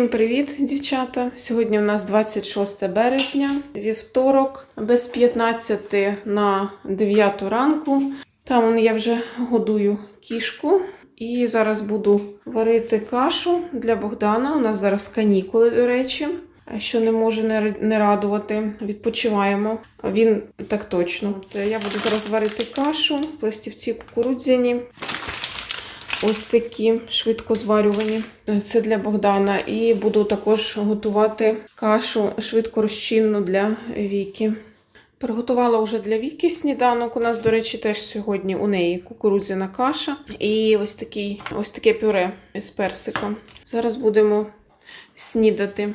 Всім привіт, дівчата! Сьогодні у нас 26 березня, вівторок, без 15 на 9 ранку. Там я вже годую кішку. І зараз буду варити кашу для Богдана. У нас зараз канікули, до речі, що не може не радувати. Відпочиваємо. Він так точно. Я буду зараз варити кашу, пластівці кукурудзяні. Ось такі швидко зварювані. Це для Богдана. І буду також готувати кашу швидко розчинну для Віки. Приготувала вже для Віки сніданок. У нас, до речі, теж сьогодні у неї кукурудзяна каша і ось, такий, ось таке пюре з персиком. Зараз будемо снідати.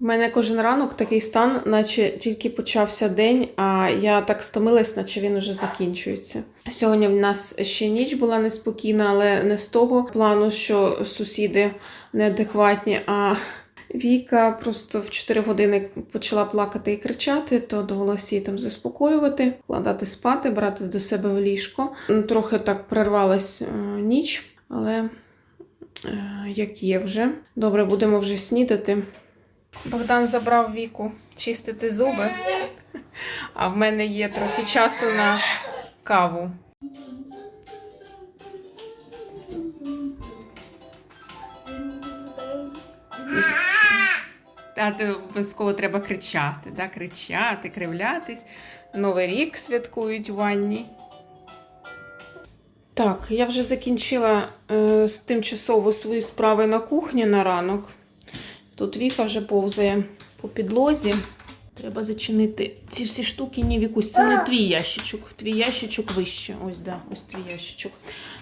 У мене кожен ранок такий стан, наче тільки почався день, а я так стомилась, наче він уже закінчується. Сьогодні в нас ще ніч була неспокійна, але не з того плану, що сусіди неадекватні, а Віка просто в 4 години почала плакати і кричати, то довелося її там заспокоювати, кладати спати, брати до себе в ліжко. Ну, Трохи так прервалась е, ніч, але е, як є вже. Добре, будемо вже снідати. Богдан забрав віку чистити зуби, а в мене є трохи часу на каву. А ти обов'язково треба кричати, да? кричати, кривлятись. Новий рік святкують у ванні. Так, я вже закінчила е, тимчасово свої справи на кухні на ранок. Тут Віка вже повзає по підлозі. Треба зачинити ці всі штуки. Ні, Вікусь, це не твій ящичок. Твій ящичок вище. Ось, да, ось твій ящичок.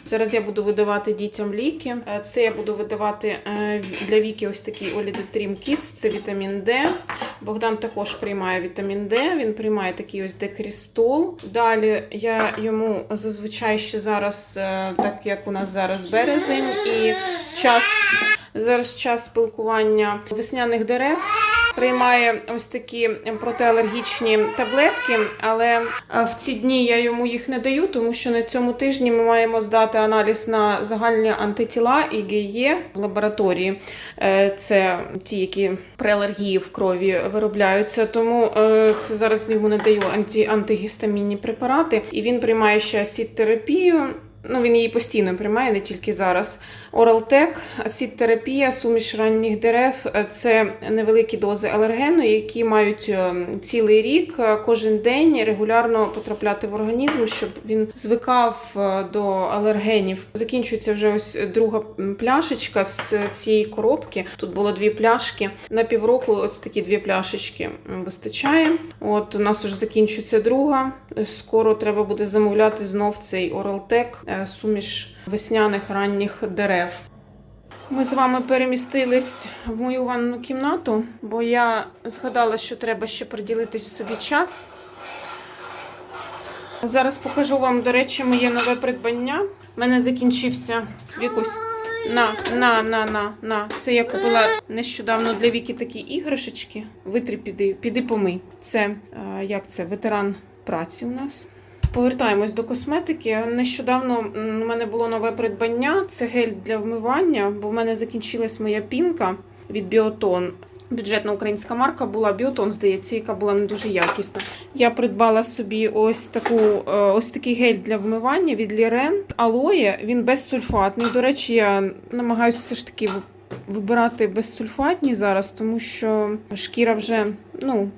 Зараз я буду видавати дітям ліки. Е, Це я буду видавати е, для Віки ось такий Олідетрім Kids, це вітамін Д. Богдан також приймає вітамін Д, він приймає такий ось декрістол. Далі я йому зазвичай ще зараз, е, так як у нас зараз березень, і час зараз час спілкування весняних дерев. Приймає ось такі протиалергічні таблетки, але е, в ці дні я йому їх не даю, тому що на цьому тижні ми маємо здати аналіз на загальні антитіла ІГЄ в лабораторії. Е, Це ті, які при алергії в крові виробляються. Тому е, це зараз йому не даю антигістамінні препарати, і він приймає ще асід-терапію. Ну, він її постійно приймає, не тільки зараз. Оралтек, асід-терапія, суміш ранніх дерев це невеликі дози алергену, які мають е, цілий рік е, кожен день регулярно потрапляти в організм, щоб він звикав е, до алергенів. Закінчується вже ось друга пляшечка з цієї коробки. Тут було дві пляшки. На півроку ось такі дві пляшечки вистачає. От у нас вже закінчується друга. Скоро треба буде замовляти знов цей Оралтек, суміш весняних ранніх дерев. Ми з вами перемістились в мою ванну кімнату, бо я згадала, що треба ще приділити собі час. Зараз покажу вам, до речі, моє нове придбання. У мене закінчився Вікусь. На, на, на, на, на. Це я купила нещодавно для Віки такі іграшечки. Витри, піди, піди помий. Це е, як це? Ветеран праці у нас. Повертаємось до косметики. Нещодавно у мене було нове придбання. Це гель для вмивання, бо в мене закінчилась моя пінка від Біотон. Бюджетна українська марка була Біотон, здається, яка була не дуже якісна. Я придбала собі ось таку е, ось такий гель для вмивання від Лірен Алоє. Він безсульфатний. До речі, я намагаюся все ж таки вибирати безсульфатні зараз, тому що шкіра вже ну.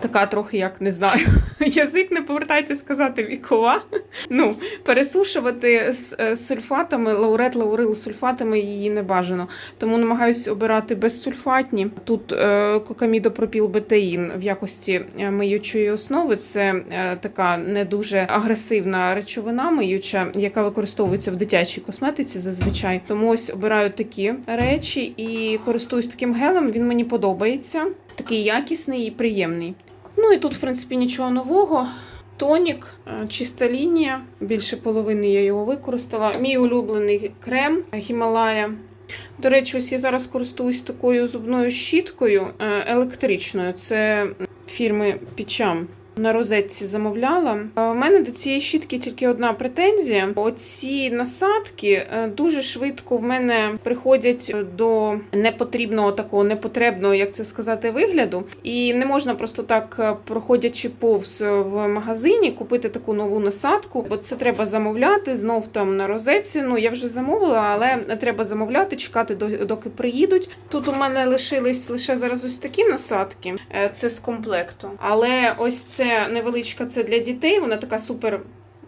Така трохи, як не знаю, язик не повертається сказати вікова. Ну, пересушувати з, е, сульфатами, лаурет, лаурил сульфатами її не бажано. Тому намагаюся обирати безсульфатні. Тут е, кокамідопропілбетаїн в якості е, миючої основи. Це е, така не дуже агресивна речовина миюча, яка використовується в дитячій косметиці зазвичай. Тому ось обираю такі речі і користуюсь таким гелем. Він мені подобається. Такий якісний і приємний. Ну і тут, в принципі, нічого нового. Тонік, е, чиста лінія. Більше половини я його використала. Мій улюблений крем Гімалая. До речі, ось я зараз користуюсь такою зубною щіткою е, електричною. Це фірми Пічам. На розетці замовляла. У мене до цієї щітки тільки одна претензія. Оці насадки е, дуже швидко в мене приходять до непотрібного такого непотребного, як це сказати, вигляду. І не можна просто так, е, проходячи повз в магазині, купити таку нову насадку, бо це треба замовляти знов там на розетці. Ну я вже замовила, але треба замовляти, чекати доки приїдуть. Тут у мене лишились лише зараз ось такі насадки. Е, Це з комплекту. Але ось це невеличка, це для дітей. Вона така супер.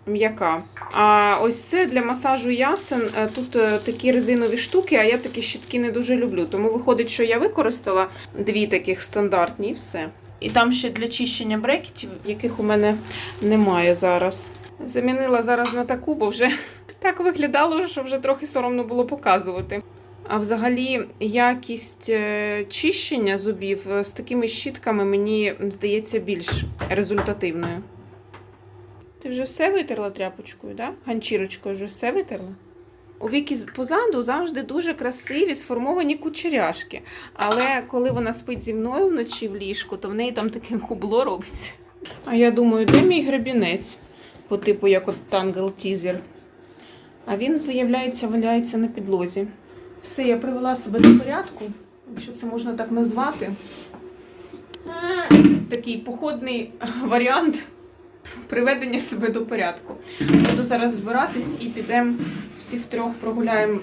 М'яка. А ось це для масажу ясен. Е, Тут е, такі резинові штуки, а я такі щітки не дуже люблю. Тому виходить, що я використала дві таких стандартні і все. І там ще для чищення брекетів, яких у мене немає зараз. Замінила зараз на таку, бо вже так виглядало, що вже трохи соромно було показувати. А взагалі, якість е, чищення зубів е, з такими щітками мені здається більш результативною. Ти вже все витерла тряпочкою, да? Ганчірочкою вже все витерла? У віки позаду завжди дуже красиві сформовані кучеряшки. Але коли вона спить зі мною вночі в ліжку, то в неї там таке кубло робиться. А я думаю, де мій гребінець? По типу, як от тангл тізер. А він, виявляється, валяється на підлозі. Все, я привела себе до порядку, якщо це можна так назвати. Такий походний варіант приведення себе до порядку. Буду зараз збиратись і підемо всі втрьох прогуляємо,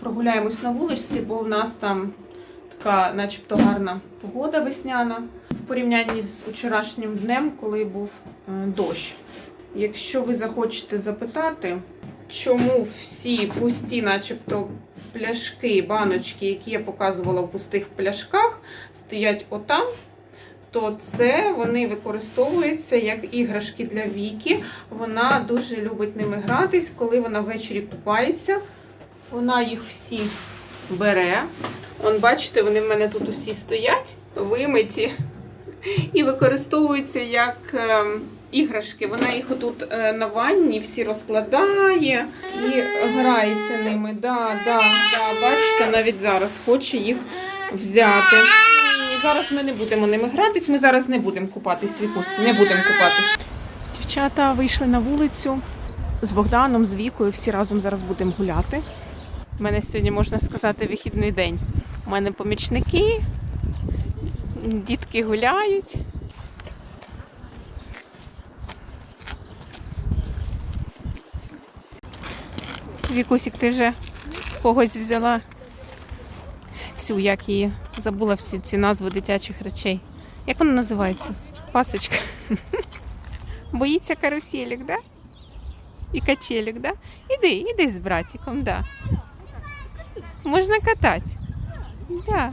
прогуляємось на вулиці, бо в нас там така, начебто, гарна погода весняна в порівнянні з вчорашнім днем, коли був е, дощ. Якщо ви захочете запитати, чому всі пусті, начебто, пляшки, баночки, які я показувала в пустих пляшках, стоять отам, то це вони використовуються як іграшки для Віки. Вона дуже любить ними гратись, коли вона ввечері купається. Вона їх всі бере. Он, бачите, вони в мене тут усі стоять, вимиті, і використовуються як е, іграшки. Вона їх отут е, на ванні всі розкладає і грається ними. Да, да, да, бачите, навіть зараз хоче їх взяти. Зараз ми не будемо ними гратись, ми зараз не будемо купатись, Вікусь, не будемо купатись. Дівчата вийшли на вулицю з Богданом, з Вікою, всі разом зараз будемо гуляти. У мене сьогодні, можна сказати, вихідний день. У мене помічники, дітки гуляють. Вікусік, ти вже когось взяла цю, як її забула всі ці назви дитячих речей. Як вона називається? Пасочка. Боїться каруселік, да? І качелік, да? Іди, іди з братиком, да. Можна катати. Да.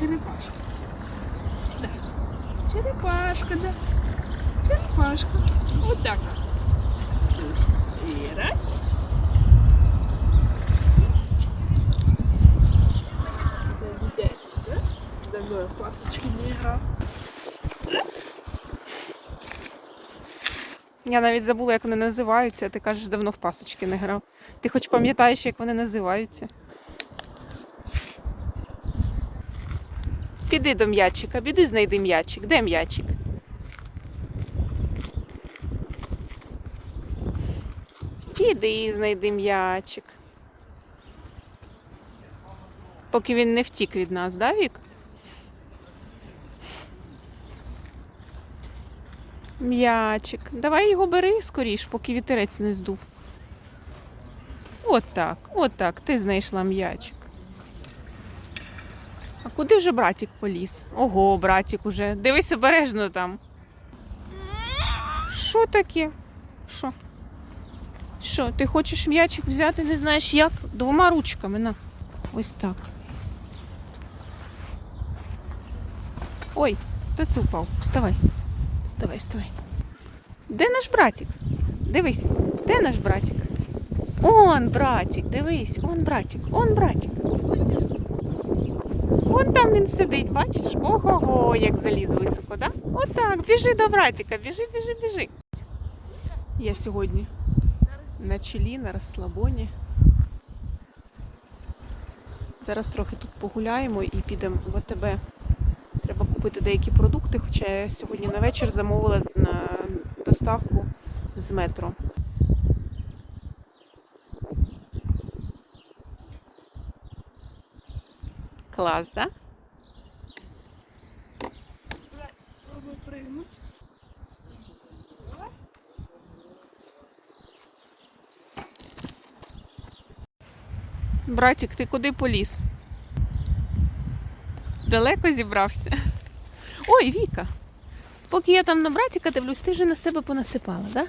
Черепашка. Да. Черепашка, да. Черепашка. Вот так. І раз. Давно я пасочки не. Раз. Я навіть забула, як вони називаються, а ти кажеш, давно в пасочки не грав. Ти хоч пам'ятаєш, як вони називаються? Піди до м'ячика, піди знайди м'ячик. Де м'ячик? Піди знайди м'ячик. Поки він не втік від нас, да, Вік? М'ячик. Давай його бери скоріш, поки вітерець не здув. От так, от так, ти знайшла м'ячик. Куди вже братик поліз? Ого, братик уже. Дивись обережно там. Що таке? Що? Що, ти хочеш м'ячик взяти, не знаєш як? Двома ручками, на. Ось так. Ой, хто це впав? Вставай. Вставай, вставай. Де наш братик? Дивись, де наш братик? Он братик, дивись, он братик, он братик. Вон там він сидить, бачиш? Ого-го, як заліз високо, да? Отак, біжи до братика, біжи, біжи, біжи. Я сьогодні на чилі, на розслабоні. Зараз трохи тут погуляємо і підемо в АТБ. Треба купити деякі продукти, хоча я сьогодні на вечір замовила на доставку з метро. Клас, да? Пробуй прыгнуть. Братик, ти куди поліз? Далеко зібрався. Ой, Віка. Поки я там на братика дивлюсь, ти вже на себе понасипала, так? Да?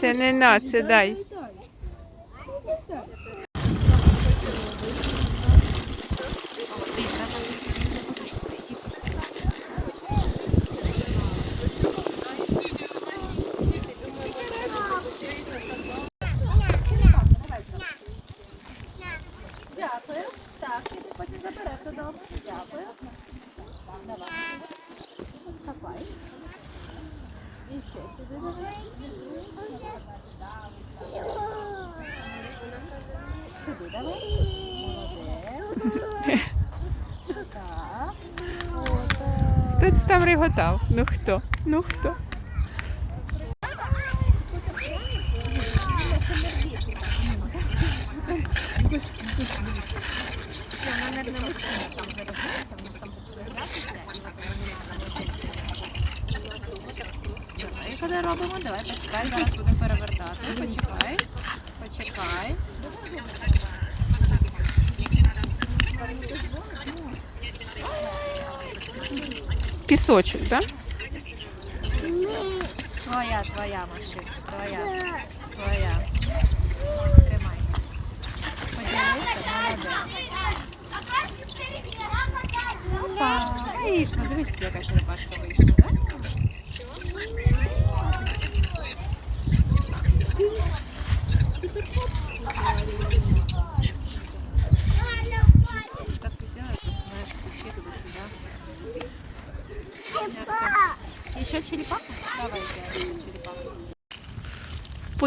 Це не на, це дай. Дякую. Так, ти потім забереш додому. Дякую. Давай. Хапай. І ще сюди давай. Сюди давай. Тут там реготав. Ну хто? Ну хто? Давай, коли робимо, давай почекай, зараз будемо перевертати. Почекай, почекай. Пісочок? Да?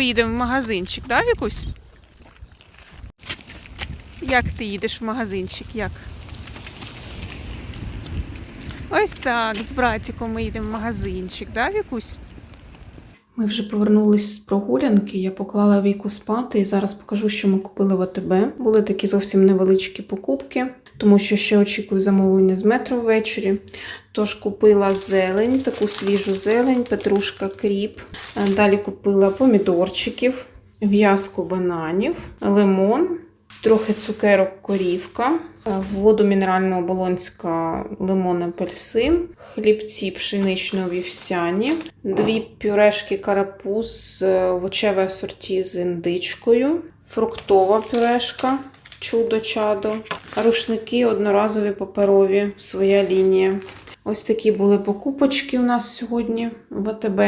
Поїдемо в магазинчик, да, Вікусь? Як ти їдеш в магазинчик? Як? Ось так, з братиком ми їдемо в магазинчик, да, Вікусь? Ми вже повернулись з прогулянки. Я поклала віку спати і зараз покажу, що ми купили в АТБ. Були такі зовсім невеличкі покупки, тому що ще очікую замовлення з метро ввечері. Тож купила зелень, таку свіжу зелень, петрушка, кріп. Е, Далі купила помідорчиків, в'язку бананів, лимон, трохи цукерок корівка, е, воду мінеральну оболонська лимон апельсин, хлібці пшенично-вівсяні, дві пюрешки карапуз е, овочеве асорті з індичкою, фруктова пюрешка. Чудо-чадо, рушники одноразові паперові, своя лінія. Ось такі були покупочки у нас сьогодні в АТБ.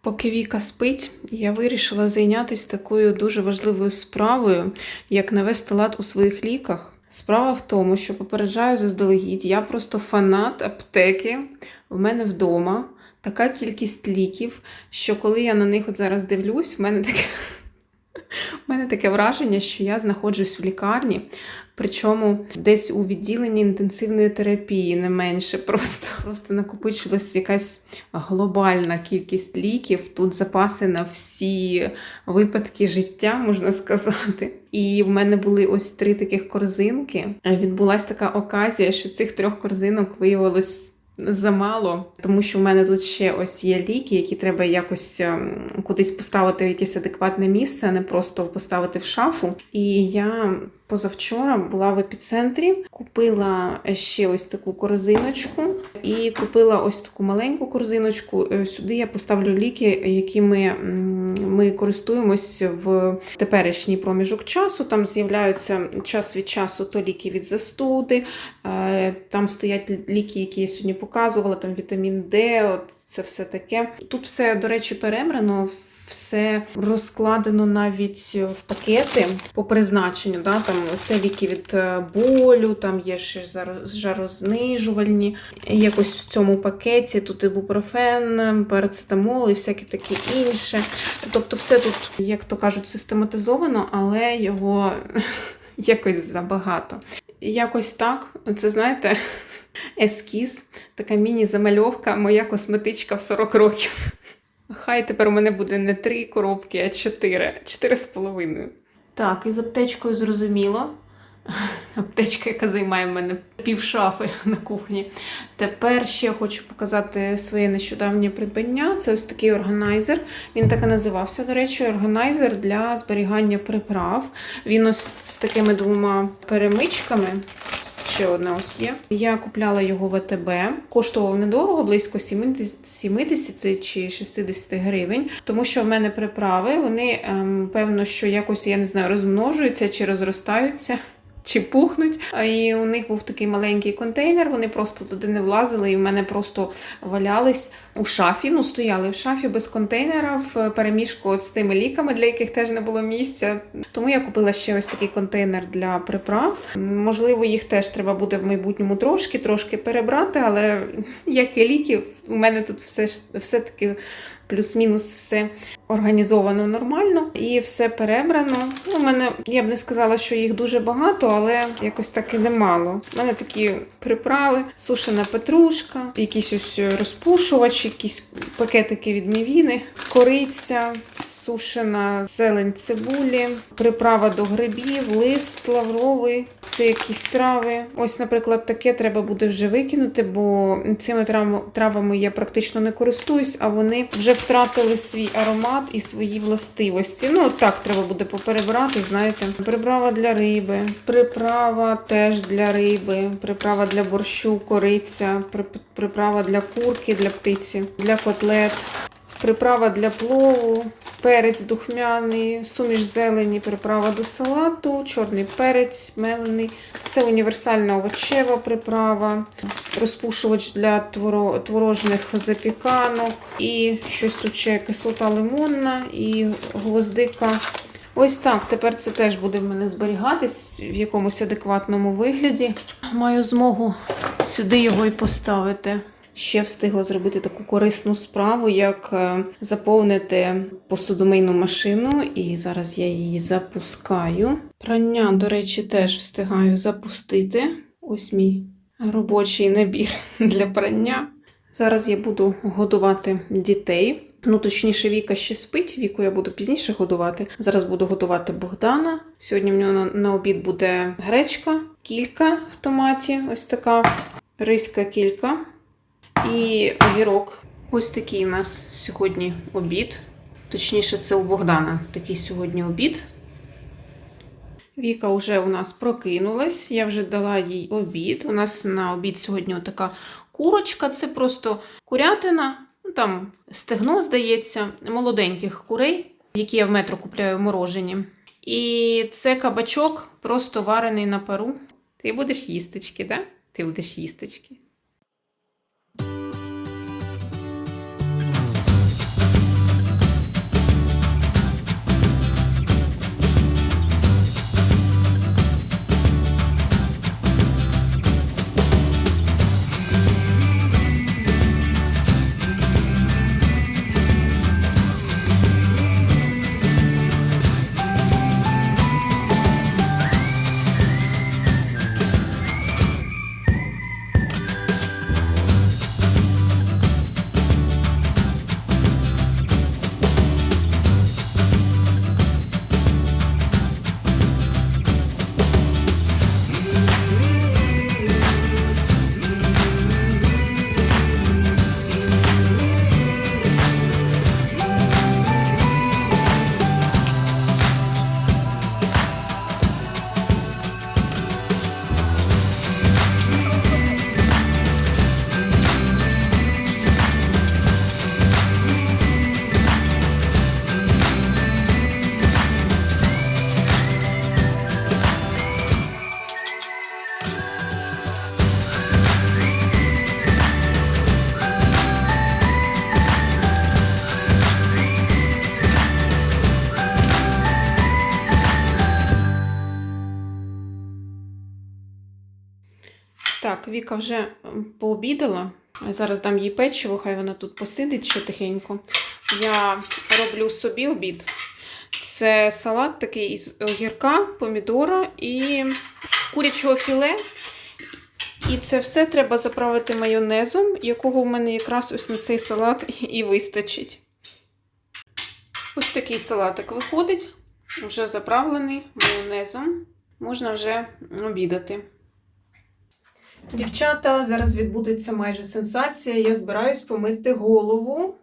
Поки Віка спить, я вирішила зайнятися такою дуже важливою справою, як навести лад у своїх ліках. Справа в тому, що попереджаю заздалегідь, я просто фанат аптеки в мене вдома. Така кількість ліків, що коли я на них от зараз дивлюсь, в мене таке, в мене таке враження, що я знаходжусь в лікарні, причому десь у відділенні інтенсивної терапії, не менше. Просто, просто накопичилась якась глобальна кількість ліків. Тут запаси на всі випадки життя, можна сказати. І в мене були ось три таких корзинки. Відбулася така оказія, що цих трьох корзинок виявилось. Замало, тому що в мене тут ще ось є ліки, які треба якось ем, кудись поставити в якесь адекватне місце, а не просто поставити в шафу. І я позавчора була в епіцентрі, купила ще ось таку корзиночку і купила ось таку маленьку корзиночку. Е, Сюди я поставлю ліки, м, ми користуємось в теперішній проміжок часу. Там з'являються час від часу то ліки від застуди, е, там стоять ліки, які я сьогодні показувала, там вітамін Д, от це все таке. Тут все, до речі, перебрано все розкладено навіть в пакети по призначенню. Да? Там це ліки від е, болю, там є ще жарознижувальні. Якось в цьому пакеті тут ібупрофен, парацетамол і всяке таке інше. Тобто, все тут, як то кажуть, систематизовано, але його якось забагато. Якось так, це знаєте, ескіз, така міні-замальовка, моя косметичка в 40 років. Хай тепер у мене буде не три коробки, а чотири. Чотири з половиною. Так, із аптечкою зрозуміло. Аптечка, яка займає в мене пів шафи на кухні. Тепер ще хочу показати своє нещодавнє придбання. Це ось такий органайзер. Він так і називався, до речі, органайзер для зберігання приправ. Він ось з такими двома перемичками. Ще одна ось є. Я купляла його в АТБ. Коштував недорого, близько 70 70 чи 60 гривень. Тому що в мене приправи, вони ем, певно, що якось я не знаю, розмножуються чи розростаються. Чи пухнуть, і у них був такий маленький контейнер, вони просто туди не влазили, і в мене просто валялись у шафі. Ну, стояли в шафі без контейнера в переміжку з тими ліками, для яких теж не було місця. Тому я купила ще ось такий контейнер для приправ. Можливо, їх теж треба буде в майбутньому трошки, трошки перебрати, але як і ліки, у мене тут все, все таки плюс-мінус все організовано нормально і все перебрано. Ну, у мене я б не сказала, що їх дуже багато, але якось так і немало. У мене такі приправи, сушена петрушка, якісь ось розпушувач, якісь пакетики від мівіни, кориця, сушена зелень цибулі, приправа до грибів, лист лавровий, це якісь трави. Ось, наприклад, таке треба буде вже викинути, бо цими травами я практично не користуюсь, а вони вже втратили свій аромат і свої властивості. Ну, так треба буде поперебрати, знаєте. Приправа для риби, приправа теж для риби, приправа для борщу, кориця, приправа для курки, для птиці, для котлет. Приправа для плову, перець духмяний, суміш зелені, приправа до салату, чорний перець мелений. Це універсальна овочева приправа, розпушувач для творожних запіканок, і щось тут ще кислота лимонна і гвоздика. Ось так, тепер це теж буде в мене зберігатись в якомусь адекватному вигляді. Маю змогу сюди його і поставити. Ще встигла зробити таку корисну справу, як е, заповнити посудомийну машину, і зараз я її запускаю. Прання, до речі, теж встигаю запустити. Ось мій робочий набір для прання. Зараз я буду годувати дітей. Ну, точніше, Віка ще спить. Віку я буду пізніше годувати. Зараз буду годувати Богдана. Сьогодні в нього на, обід буде гречка, кілька в томаті, ось така, риська кілька і огірок. Ось такий у нас сьогодні обід. Точніше, це у Богдана такий сьогодні обід. Віка вже у нас прокинулась, я вже дала їй обід. У нас на обід сьогодні така курочка, це просто курятина, ну там стегно, здається, молоденьких курей, які я в метро купляю морожені. І це кабачок, просто варений на пару. Ти будеш їсточки? Да? Ти будеш їсточки. Віка вже пообідала. Зараз дам їй печиво, хай вона тут посидить ще тихенько. Я роблю собі обід. Це салат такий із огірка, помідора і курячого філе. І це все треба заправити майонезом, якого в мене якраз ось на цей салат і вистачить. Ось такий салатик виходить, вже заправлений майонезом. Можна вже обідати. Дівчата, зараз відбудеться майже сенсація. Я збираюсь помити голову.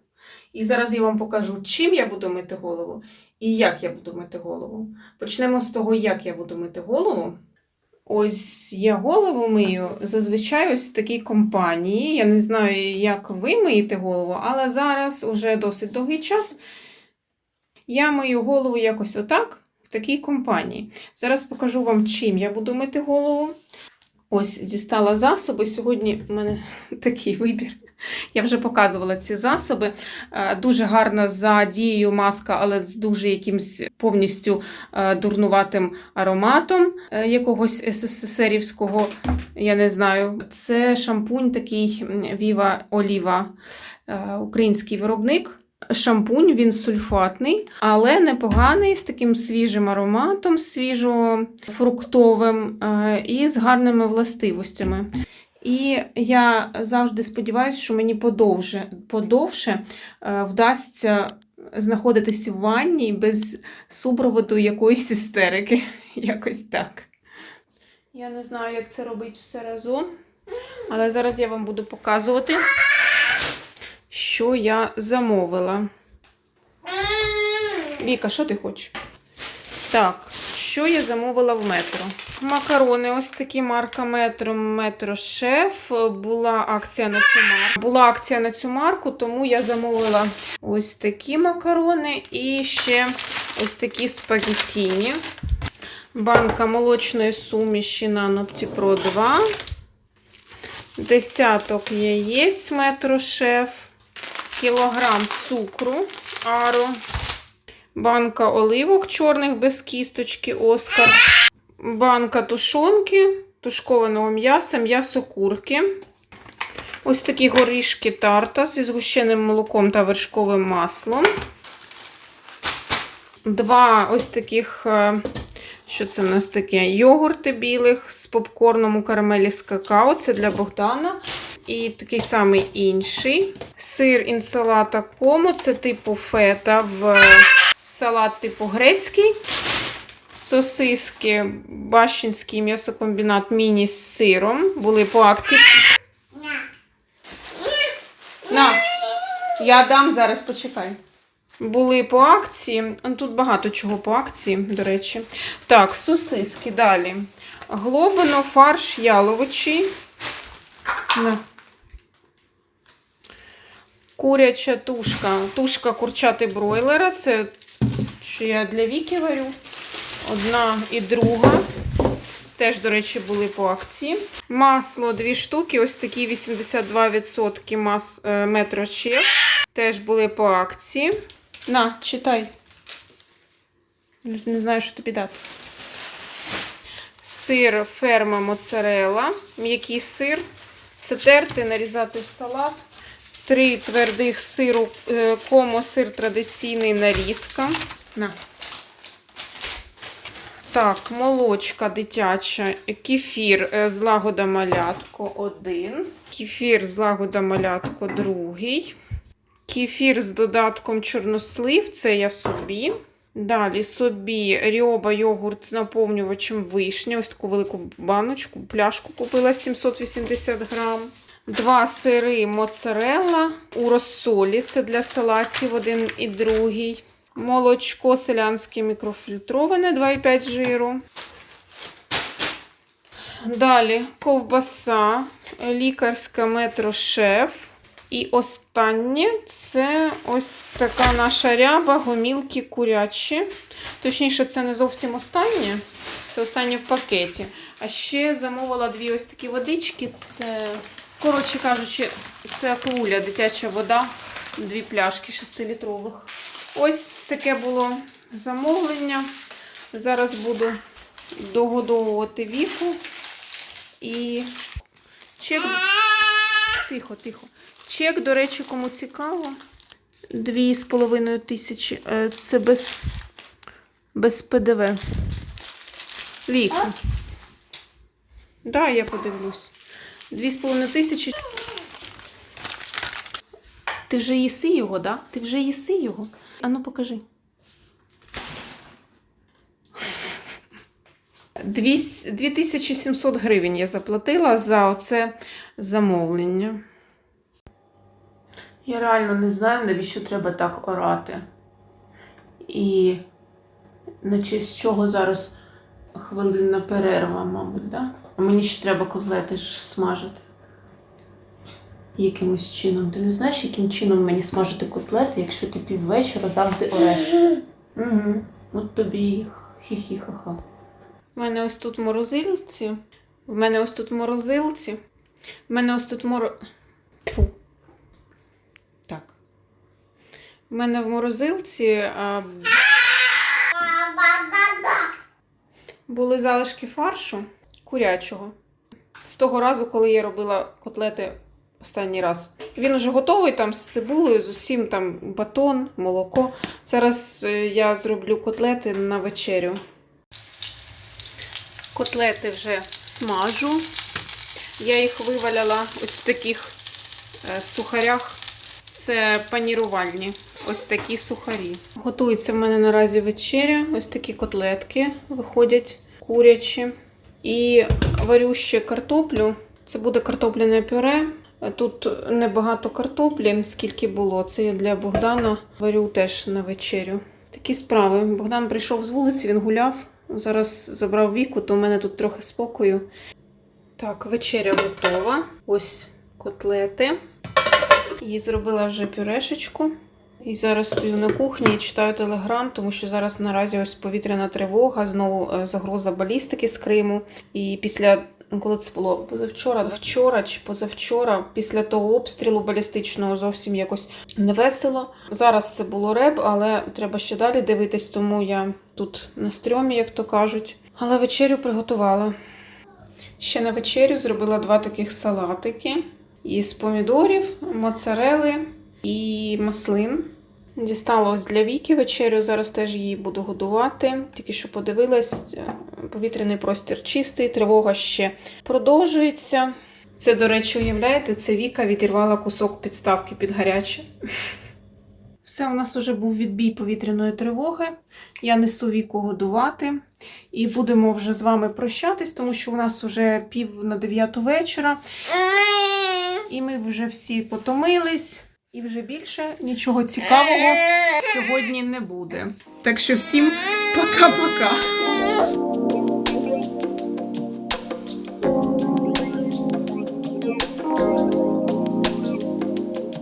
І зараз я вам покажу, чим я буду мити голову і як я буду мити голову. Почнемо з того, як я буду мити голову. Ось я голову мию зазвичай ось в такій компанії. Я не знаю, як ви миєте голову, але зараз уже досить довгий час. Я мию голову якось отак, в такій компанії. Зараз покажу вам, чим я буду мити голову. Ось дістала засоби. Сьогодні в мене такий вибір. Я вже показувала ці засоби. Е, Дуже гарна за дією маска, але з дуже якимсь повністю е, дурнуватим ароматом е, якогось СССРівського, я не знаю. Це шампунь такий Oliva, е, український виробник. Шампунь він сульфатний, але непоганий, з таким свіжим ароматом, свіжо-фруктовим е, і з гарними властивостями. І я завжди сподіваюся, що мені подовше, подовше вдасться знаходитися в ванні без супроводу якоїсь істерики. Якось так. Я не знаю, як це робити все разом. Але зараз я вам буду показувати, що я замовила. Віка, що ти хочеш? Так, що я замовила в метро? Макарони, ось такі марка Метро, Метро Шеф. Була акція на цю марку. Була акція на цю марку, тому я замовила ось такі макарони і ще ось такі спагеттіні. Банка молочної суміші Nano Pro 2. Десяток яєць Метро Шеф. Кілограм цукру Аро. Банка оливок чорних без кісточки Оскар. Банка тушонки, тушкованого м'яса, м'ясо курки. Ось такі горішки тарта зі згущеним молоком та вершковим маслом. Два ось таких, е, що це в нас таке? Йогурти білих з попкорном у карамелі з какао. Це для Богдана. І такий самий інший. Сир інсалата комо. Це типу фета в салат типу грецький. Сосиски Бащинський м'ясокомбінат міні з сиром. Були по акції. На, я дам зараз, почекай. Були по акції. Тут багато чого по акції, до речі. Так, сосиски далі. Глобино, фарш яловичий. Куряча тушка. Тушка курчати бройлера. Це що я для Віки варю. Одна і друга. Теж, до речі, були по акції. Масло дві штуки, ось такі 82% мас, е, метро чек. Теж були по акції. На, читай. Не знаю, що тобі дати. Сир ферма моцарелла. М'який сир. Це терти, нарізати в салат. Три твердих сиру, е, комо сир традиційний нарізка. На. Так, молочка дитяча, кефір е, з лагода малятко один. Кефір з лагода малятко другий. Кефір з додатком чорнослив, це я собі. Далі собі рьоба йогурт з наповнювачем вишня. Ось таку велику баночку, пляшку купила 780 грам. Два сири моцарелла у розсолі. Це для салатів один і другий. Молочко селянське мікрофільтроване 2,5 жиру. Далі ковбаса, лікарська метро шеф. І останнє це ось така наша ряба, гомілки курячі. Точніше, це не зовсім останнє. Це останнє в пакеті. А ще замовила дві ось такі водички. Це, коротше кажучи, це акуля, дитяча вода. Дві пляшки 6-літрових. Ось таке було замовлення. Зараз буду догодовувати віку і Чек. Тихо, тихо. Чек, до речі, кому цікаво. Дві з половиною тисячі. Е, Це без, без ПДВ. Віка. Да, я подивлюсь. Дві з половиною тисячі. Ти вже їси його, да? Ти вже їси його. Ану, покажи. Двіс- 2700 гривень я заплатила за оце замовлення. Я реально не знаю, навіщо треба так орати. І на честь чого зараз хвилинна перерва, мабуть, да? А мені ще треба котлети ж смажити. Якимось чином. Ти не знаєш, яким чином мені смажити котлети, якщо ти піввечора завжди ореш? Угу. От тобі хі-хі-ха-ха. У мене ось тут в морозилці. В мене ось тут морозилці. В мене ось тут моро... Тьфу. Так. В мене в морозилці а... були залишки фаршу курячого. З того разу, коли я робила котлети останній раз. Він вже готовий там з цибулею, з усім там батон, молоко. Зараз е, я зроблю котлети на вечерю. Котлети вже смажу. Я їх виваляла ось в таких е, сухарях. Це панірувальні. Ось такі сухарі. Готується в мене наразі вечеря. Ось такі котлетки виходять курячі. І варю ще картоплю. Це буде картопляне пюре. Тут небагато картоплі, скільки було. Це я для Богдана варю теж на вечерю. Такі справи. Богдан прийшов з вулиці, він гуляв. Зараз забрав віку, то в мене тут трохи спокою. Так, вечеря готова. Ось котлети. І зробила вже пюрешечку. І зараз стою на кухні і читаю телеграм, тому що зараз наразі ось повітряна тривога, знову е, загроза балістики з Криму. І після, ну, коли це було позавчора, вчора чи позавчора, після того обстрілу балістичного зовсім якось невесело. Зараз це було реб, але треба ще далі дивитись, тому я тут на стрьомі, як то кажуть. Але вечерю приготувала. Ще на вечерю зробила два таких салатики із помідорів, моцарели і маслин. Дістала ось для Віки вечерю, зараз теж її буду годувати. Тільки що подивилась, е, повітряний простір чистий, тривога ще продовжується. Це, до речі, уявляєте, це Віка відірвала кусок підставки під гаряче. Все, у нас вже був відбій повітряної тривоги. Я несу віку годувати. І будемо вже з вами прощатись, тому що у нас вже пів на дев'яту вечора. І ми вже всі потомились. І вже більше нічого цікавого сьогодні не буде. Так що всім пока-пока.